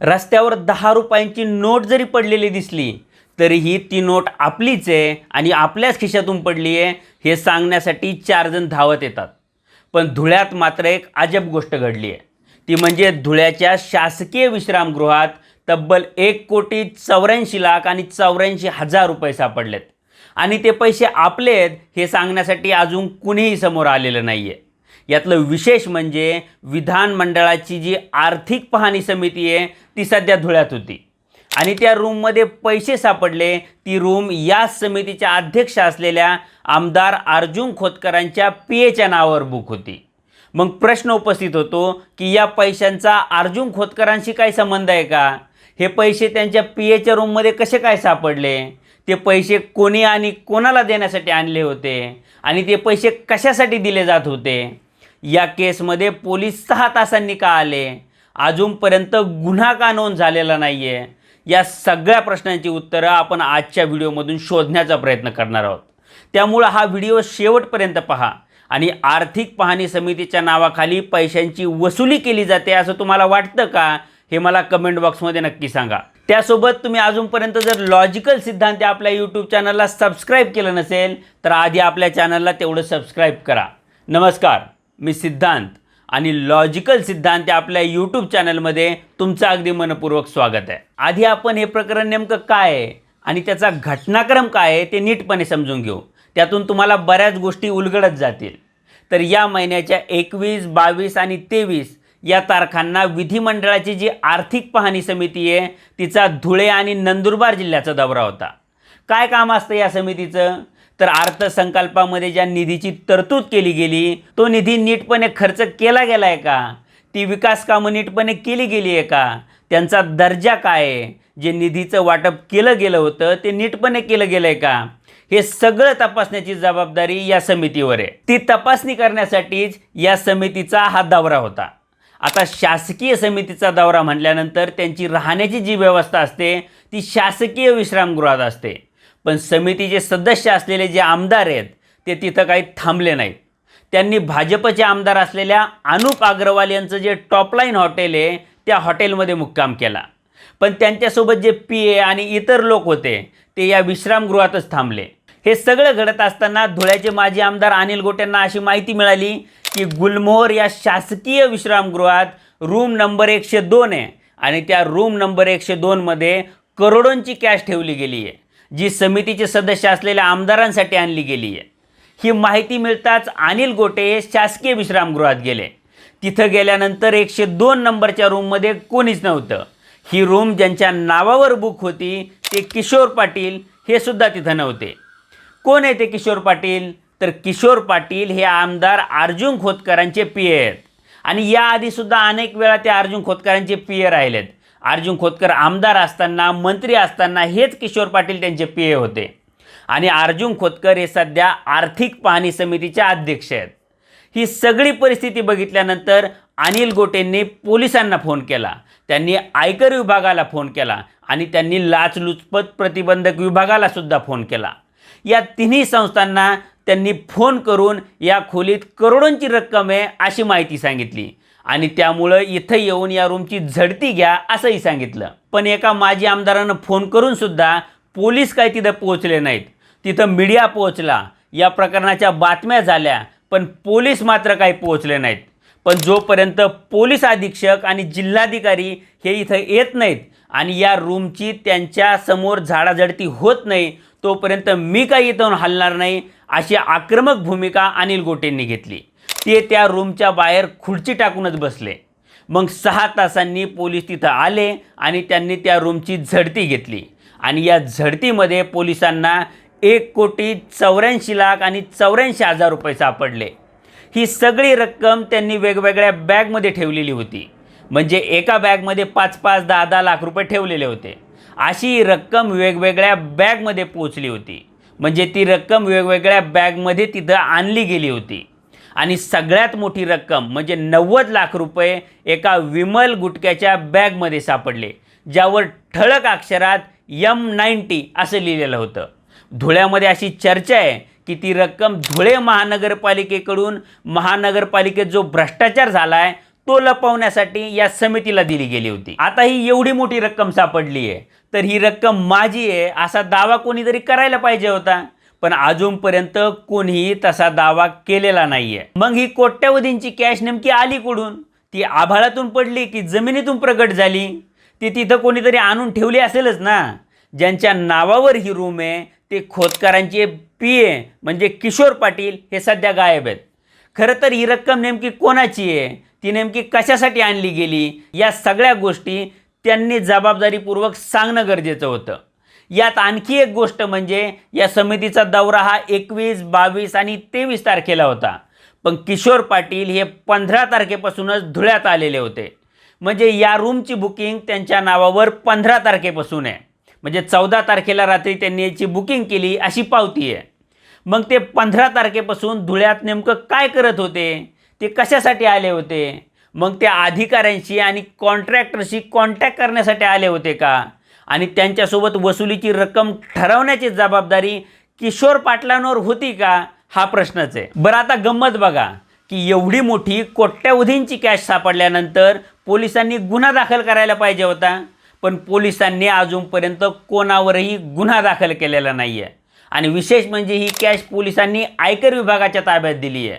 रस्त्यावर दहा रुपयांची नोट जरी पडलेली दिसली तरीही ती नोट आपलीच आहे आणि आपल्याच खिशातून पडली आहे हे सांगण्यासाठी चार जण धावत येतात. पण धुळ्यात मात्र एक अजब गोष्ट घडली आहे. ती म्हणजे धुळ्याच्या शासकीय विश्रामगृहात तब्बल एक कोटी चौऱ्याऐंशी लाख आणि चौऱ्याऐंशी हजार रुपये सापडलेत. आणि ते पैसे आपले आहेत हे सांगण्यासाठी अजून कुणीही समोर आलेलं नाही आहे यातलं विशेष म्हणजे विधानमंडळाची जी आर्थिक पाहणी समिती आहे ती सध्या धुळ्यात होती. आणि त्या रूममध्ये पैसे सापडले. ती रूम या समितीच्या अध्यक्ष असलेल्या आमदार अर्जुन खोतकरांच्या पी एच्या नावावर बुक होती. मग प्रश्न उपस्थित होतो की या पैशांचा अर्जुन खोतकरांशी काय संबंध आहे का? हे पैसे त्यांच्या पी एच्या रूममध्ये कसे काय सापडले? ते पैसे कोणी आणि कोणाला देण्यासाठी आणले होते? आणि ते पैसे कशासाठी दिले जात होते? या केसमध्ये पोलीस सहा तासांनी का आले? अजूनपर्यंत गुन्हा का नोंद झालेला नाही आहे या सगळ्या प्रश्नांची उत्तरं आपण आजच्या व्हिडिओमधून शोधण्याचा प्रयत्न करणार आहोत. त्यामुळं हा व्हिडिओ शेवटपर्यंत पहा आणि आर्थिक पाहणी समितीच्या नावाखाली पैशांची वसुली केली जाते असं तुम्हाला वाटतं का? हे मला कमेंट बॉक्समध्ये नक्की सांगा. त्यासोबत तुम्ही अजूनपर्यंत जर लॉजिकल सिद्धांत आपल्या यूट्यूब चॅनलला सबस्क्राईब केलं नसेल तर आधी आपल्या चॅनलला तेवढं सबस्क्राईब करा. नमस्कार. मी सिद्धांत आणि लॉजिकल सिद्धांत या आपल्या यूट्यूब चॅनलमध्ये तुमचं अगदी मनपूर्वक स्वागत आहे. आधी आपण हे प्रकरण नेमकं काय आहे आणि त्याचा घटनाक्रम काय आहे ते नीटपणे समजून घेऊ. त्यातून तुम्हाला बऱ्याच गोष्टी उलगडत जातील. तर या महिन्याच्या एकवीस बावीस आणि तेवीस या तारखांना विधिमंडळाची जी आर्थिक पाहणी समिती आहे तिचा धुळे आणि नंदुरबार जिल्ह्याचा दौरा होता. काय काम असतं या समितीचं? तर अर्थसंकल्पामध्ये ज्या निधीची तरतूद केली गेली तो निधी नीटपणे खर्च केला गेला आहे का? ती विकास कामं नीटपणे केली गेली आहे का? त्यांचा दर्जा काय आहे? जे निधीचं वाटप केलं गेलं होतं ते नीटपणे केलं गेलं आहे का? हे सगळं तपासण्याची जबाबदारी या समितीवर आहे. ती तपासणी करण्यासाठीच या समितीचा हा दौरा होता. आता शासकीय समितीचा दौरा म्हटल्यानंतर त्यांची राहण्याची जी व्यवस्था असते ती शासकीय विश्रामगृहात असते. पण समितीचे सदस्य असलेले जे आमदार आहेत ते तिथं काही थांबले नाहीत. त्यांनी भाजपचे आमदार असलेल्या अनुप अग्रवाल यांचं जे टॉपलाईन हॉटेल आहे त्या हॉटेलमध्ये मुक्काम केला. पण त्यांच्यासोबत जे पी ए आणि इतर लोक होते ते या विश्रामगृहातच थांबले. हे सगळं घडत असताना धुळ्याचे माजी आमदार अनिल गोटेंना अशी माहिती मिळाली की गुलमोहर या शासकीय विश्रामगृहात रूम नंबर एकशे दोन आहे आणि त्या रूम नंबर एकशे दोनमध्ये करोडोंची कॅश ठेवली गेली आहे जी समितीचे सदस्य असलेल्या आमदारांसाठी आणली गेली आहे. ही माहिती मिळताच अनिल गोटे हे शासकीय विश्रामगृहात गेले. तिथं गेल्यानंतर एकशे दोन नंबरच्या रूममध्ये कोणीच नव्हतं. ही रूम ज्यांच्या नावावर बुक होती ते किशोर पाटील हे सुद्धा तिथं नव्हते. कोण आहे ते किशोर पाटील? तर किशोर पाटील हे आमदार अर्जुन खोतकरांचे पी आहेत. आणि याआधीसुद्धा अनेक वेळा ते अर्जुन खोतकरांचे पी राहिलेत. अर्जुन खोतकर आमदार असताना मंत्री असताना हेच किशोर पाटील त्यांचे पी ए होते. आणि अर्जुन खोतकर हे सध्या आर्थिक पाहणी समितीचे अध्यक्ष आहेत. ही सगळी परिस्थिती बघितल्यानंतर अनिल गोटेंनी पोलिसांना फोन केला. त्यांनी आयकर विभागाला फोन केला आणि त्यांनी लाचलुचपत प्रतिबंधक विभागाला सुद्धा फोन केला. या तिन्ही संस्थांना त्यांनी फोन करून या खोलीत करोडोंची रक्कम आहे अशी माहिती सांगितली. आणि त्यामुळं इथं येऊन या रूमची झडती घ्या असंही सांगितलं. पण एका माजी आमदारानं फोन करून सुद्धा पोलीस काय तिथं पोहोचले नाहीत. तिथं मीडिया पोहोचला. या प्रकरणाच्या बातम्या झाल्या पण पोलीस मात्र काही पोहोचले नाहीत. पण जोपर्यंत पोलीस अधीक्षक आणि जिल्हाधिकारी हे इथं येत नाहीत आणि या रूमची त्यांच्यासमोर झाडाझडती होत नाही तोपर्यंत मी काही इथून हलणार नाही अशी आक्रमक भूमिका अनिल गोटेंनी घेतली. ते त्या रूमच्या बाहेर खुर्ची टाकूनच बसले. मग सहा तासांनी पोलीस तिथं आले आणि त्यांनी त्या रूमची झडती घेतली. आणि या झडतीमध्ये पोलिसांना एक कोटी चौऱ्याऐंशी लाख आणि चौऱ्याऐंशी हजार रुपये सापडले. ही सगळी रक्कम त्यांनी वेगवेगळ्या बॅगमध्ये ठेवलेली होती. म्हणजे एका बॅगमध्ये पाच पाच दहा दहा लाख रुपये ठेवलेले होते. अशी रक्कम वेगवेगळ्या बॅगमध्ये पोचली होती. म्हणजे ती रक्कम वेगवेगळ्या बॅगमध्ये तिथं आणली गेली होती. आणि सगळ्यात मोठी रक्कम म्हणजे नव्वद लाख रुपये एका विमल गुटक्याच्या बॅगमध्ये सापडले ज्यावर ठळक अक्षरात यम नाईन्टी असं लिहिलेलं होतं. धुळ्यामध्ये अशी चर्चा आहे की ती रक्कम धुळे महानगरपालिकेकडून महानगरपालिकेत जो भ्रष्टाचार झाला आहे तो लपवण्यासाठी या समितीला दिली गेली होती. आता ही एवढी मोठी रक्कम सापडली आहे तर ही रक्कम माझी आहे असा दावा कोणीतरी करायला पाहिजे होता. पण अजूनपर्यंत कोणीही तसा दावा केलेला नाहीये. मग ही कोट्यवधींची कॅश नेमकी आली कुठून? ती आभाळातून पडली की जमिनीतून प्रगट झाली? ती तिथं कोणीतरी आणून ठेवली असेलच ना? ज्यांच्या नावावर ही रूम आहे ते खोतकरांचे पी ए म्हणजे किशोर पाटील हे सध्या गायब आहेत. खरं तर ही रक्कम नेमकी कोणाची आहे? ती नेमकी कशासाठी आणली गेली? या सगळ्या गोष्टी त्यांनी जबाबदारीपूर्वक सांगणं गरजेचं होतं. यात आणखी एक गोष्ट म्हणजे या समितीचा दौरा हा एकवीस बावीस आणि तेवीस तारखेला होता. पण किशोर पाटील हे पंधरा तारखेपासूनच धुळ्यात आलेले होते. म्हणजे या रूमची बुकिंग त्यांच्या नावावर पंधरा तारखेपासून आहे. म्हणजे चौदा तारखेला रात्री त्यांनी याची बुकिंग केली अशी पावती आहे. मग ते पंधरा तारखेपासून धुळ्यात नेमकं काय करत होते? ते कशासाठी आले होते? मग त्या अधिकाऱ्यांशी आणि कॉन्ट्रॅक्टरशी कॉन्टॅक्ट करण्यासाठी आले होते का? आणि त्यांच्यासोबत वसुलीची रक्कम ठरवण्याची जबाबदारी किशोर पाटलांवर होती का हा प्रश्नच आहे. बरं आता गंमत बघा की एवढी मोठी कोट्यावधींची कॅश सापडल्यानंतर पोलिसांनी गुन्हा दाखल करायला पाहिजे होता. पण पोलिसांनी अजूनपर्यंत कोणावरही गुन्हा दाखल केलेला नाही आहे आणि विशेष म्हणजे ही कॅश पोलिसांनी आयकर विभागाच्या ताब्यात दिली आहे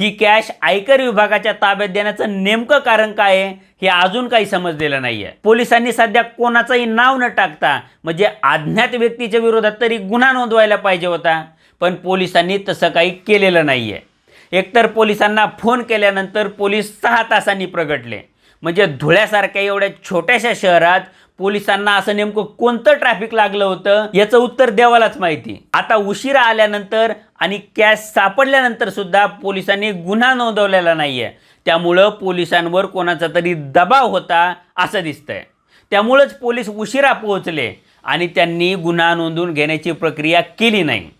ही कॅश आयकर विभागाच्या ताब्यात देण्याचं नेमकं कारण काय आहे हे अजून काही समजलेलं नाही आहे पोलिसांनी सध्या कोणाचंही नाव न टाकता म्हणजे अज्ञात व्यक्तीच्या विरोधात तरी गुन्हा नोंदवायला पाहिजे होता पण पोलिसांनी तसं काही केलेलं नाही आहे एकतर पोलिसांना फोन केल्यानंतर पोलीस सहा तासांनी प्रगटले. म्हणजे धुळ्यासारख्या एवढ्या छोट्याशा शहरात पोलिसांना असं नेमकं कोणतं ट्रॅफिक लागलं होतं याचं उत्तर देवालाच माहिती. आता उशिरा आल्यानंतर आणि कॅश सापडल्यानंतर सुद्धा पोलिसांनी गुन्हा नोंदवलेला नाहीये. त्यामुळं पोलिसांवर कोणाचा तरी दबाव होता असं दिसतंय. त्यामुळंच पोलीस उशिरा पोहोचले आणि त्यांनी गुन्हा नोंदवून घेण्याची प्रक्रिया केली नाही.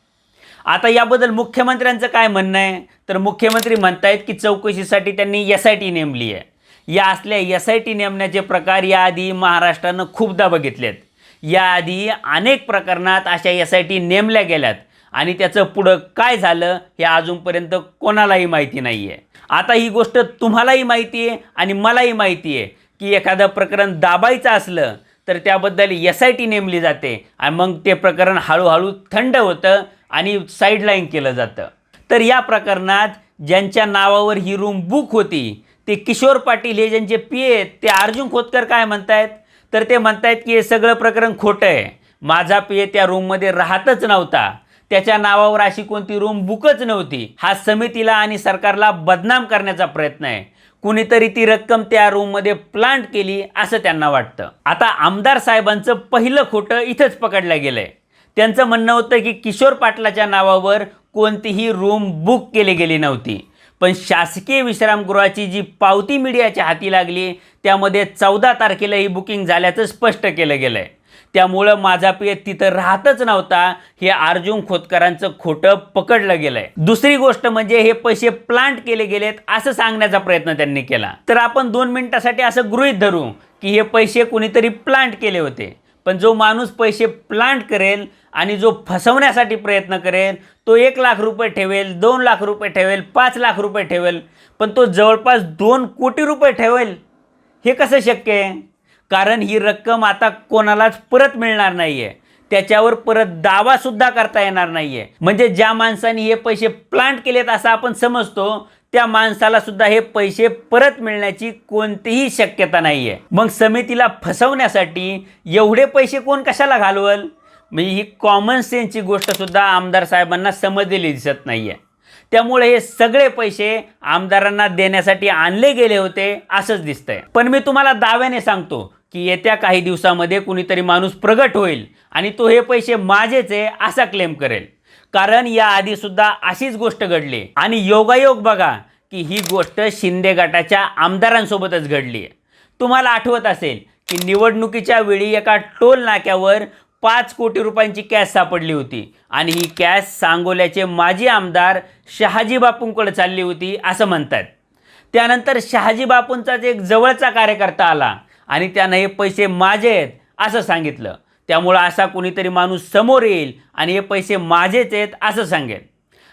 आता याबद्दल मुख्यमंत्र्यांचं काय म्हणणं आहे? तर मुख्यमंत्री म्हणतायत की चौकशीसाठी त्यांनी एस आय टी नेमली आहे. या असल्या एस आय टी नेमण्याचे प्रकार याआधी महाराष्ट्रानं खूपदा बघितलेत. याआधी अनेक प्रकरणात अशा एस आय टी नेमल्या गेल्यात. आणि त्याचं पुढं काय झालं हे अजूनपर्यंत कोणालाही माहिती नाही आहे आता ही गोष्ट तुम्हालाही माहिती आहे आणि मलाही माहिती आहे की एखादं प्रकरण दाबायचं असलं तर त्याबद्दल एस आय टी नेमली जाते आणि मग ते प्रकरण हळूहळू थंड होतं आणि साईडलाईन केलं जातं. तर या प्रकरणात ज्यांच्या नावावर ही रूम बुक होती ते किशोर पाटील हे ज्यांचे पी आहेत ते अर्जुन खोतकर काय म्हणतायत? तर ते म्हणतायत की हे सगळं प्रकरण खोटं आहे. माझा पी त्या रूममध्ये राहतच नव्हता. त्याच्या नावावर अशी कोणती रूम बुकच नव्हती. हा समितीला आणि सरकारला बदनाम करण्याचा प्रयत्न आहे. कुणीतरी ती रक्कम त्या रूममध्ये प्लांट केली असं त्यांना वाटतं. आता आमदार साहेबांचं पहिलं खोटं इथंच पकडलं गेलंय. त्यांचं म्हणणं होतं की किशोर पाटलाच्या नावावर कोणतीही रूम बुक केली गेली नव्हती. पण शासकीय विश्रामगृहाची जी पावती मीडियाच्या हाती लागली त्यामध्ये चौदा तारखेला ही बुकिंग झाल्याचं स्पष्ट केलं गेलं आहे त्यामुळं माझा पेय तिथं राहतच नव्हता हे अर्जुन खोतकरांचं खोटं पकडलं गेलंय. दुसरी गोष्ट म्हणजे हे पैसे प्लांट केले गेलेत असं सांगण्याचा प्रयत्न त्यांनी केला. तर आपण दोन मिनिटासाठी असं गृहीत धरू की हे पैसे कुणीतरी प्लांट केले होते. पण जो माणूस पैसे प्लांट करेल आणि जो फसवण्यासाठी प्रयत्न करेल तो एक लाख रुपये ठेवेल दोन लाख रुपये ठेवेल पाच लाख रुपये ठेवेल पण तो जवळपास दोन कोटी रुपये ठेवेल. हे कसं शक्य आहे? कारण ही रक्कम आता कोणालाच परत मिळणार नाही आहे त्याच्यावर परत दावासुद्धा करता येणार नाही आहे म्हणजे ज्या माणसाने हे पैसे प्लांट केलेत असं आपण समजतो त्या माणसाला सुद्धा हे पैसे परत मिळण्याची कोणतीही शक्यता नाही आहे मग समितीला फसवण्यासाठी एवढे पैसे कोण कशाला घालवल? म्हणजे ही कॉमन सेन्सची गोष्टसुद्धा आमदार साहेबांना समजलेली दिसत नाही आहे त्यामुळे हे सगळे पैसे आमदारांना देण्यासाठी आणले गेले होते असंच दिसतंय. पण मी तुम्हाला दाव्याने सांगतो की येत्या काही दिवसामध्ये कुणीतरी माणूस प्रगट होईल आणि तो हे पैसे माझेच आहे असा क्लेम करेल. कारण याआधी सुद्धा अशीच गोष्ट घडली. आणि योगायोग बघा की ही गोष्ट शिंदे गटाच्या आमदारांसोबतच घडली आहे तुम्हाला आठवत असेल की निवडणुकीच्या वेळी एका टोल नाक्यावर पाच कोटी रुपयांची कॅश सापडली होती. आणि ही कॅश सांगोल्याचे माजी आमदार शहाजी बापूंकडे चालली होती असं म्हणतात. त्यानंतर शहाजी बापूंचाच एक जवळचा कार्यकर्ता आला आणि त्यानं हे पैसे माझे आहेत असं सांगितलं. त्यामुळं असा कोणीतरी माणूस समोर येईल आणि हे पैसे माझेच आहेत असं सांगेल.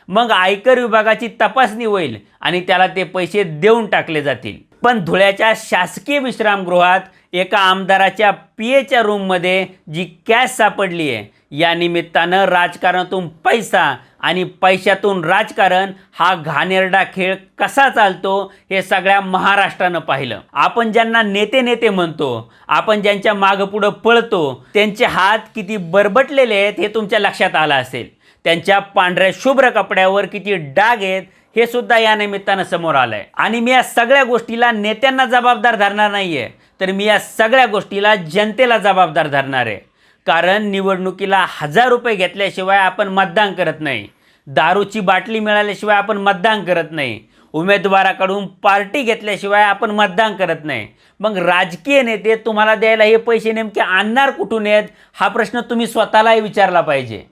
मग आयकर विभागाची तपासणी होईल आणि त्याला ते पैसे देऊन टाकले जातील. पण धुळ्याच्या शासकीय विश्रामगृहात एका आमदाराच्या पी एच्या रूममध्ये जी कॅश सापडली आहे या निमित्तानं राजकारणातून पैसा आणि पैशातून राजकारण हा घाणेरडा खेळ कसा चालतो हे सगळ्या महाराष्ट्रानं पाहिलं. आपण ज्यांना नेते नेते म्हणतो आपण ज्यांच्या मागं पुढं पळतो त्यांचे हात किती बरबटलेले आहेत हे तुमच्या लक्षात आलं असेल. त्यांच्या पांढऱ्या शुभ्र कपड्यावर किती डाग आहेत हे सुद्धा या निमित्तानं समोर आलं आहे आणि मी या सगळ्या गोष्टीला नेत्यांना जबाबदार धरणार नाही आहे तर मी या सगळ्या गोष्टीला जनतेला जबाबदार धरणार आहे. कारण निवडणुकीला हजार रुपये घेतल्याशिवाय आपण मतदान करत नाही. दारूची बाटली मिळाल्याशिवाय आपण मतदान करत नाही. उमेदवाराकडून पार्टी घेतल्याशिवाय आपण मतदान करत नाही. मग राजकीय नेते तुम्हाला द्यायला हे पैसे नेमके आणणार कुठून आहेत? हा प्रश्न तुम्ही स्वतःलाही विचारला पाहिजे.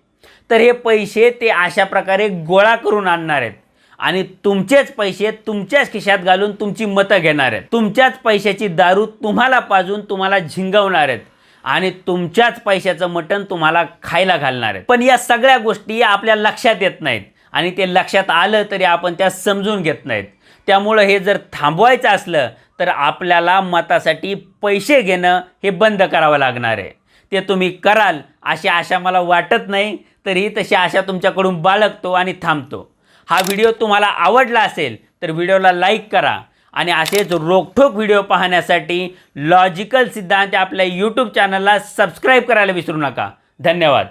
तर हे पैसे ते अशा प्रकारे गोळा करून आणणार आहेत. आणि तुमचेच पैसे तुमच्याच खिशात घालून तुमची मतं घेणार आहेत. तुमच्याच पैशाची दारू तुम्हाला पाजून तुम्हाला झिंगवणार आहेत. आणि तुमच्याच पैशाचं मटण तुम्हाला खायला घालणार आहेत. पण या सगळ्या गोष्टी आपल्या लक्षात येत नाहीत. आणि ते लक्षात आलं तरी आपण त्या समजून घेत नाहीत. त्यामुळं हे जर थांबवायचं असलं तर आपल्याला मतासाठी पैसे घेणं हे बंद करावं लागणार आहे. ते तुम्ही कराल अशी आशा मला वाटत नाही. तरी तशी आशा तुमच्याकडून बाळगतो आणि थांबतो. हा व्हिडिओ तुम्हाला आवडला असेल तर व्हिडिओला लाईक करा आणि असेच रोखठोक व्हिडिओ पाहण्यासाठी लॉजिकल सिद्धांत आपल्या यूट्यूब चॅनलला सबस्क्राईब करायला विसरू नका. धन्यवाद.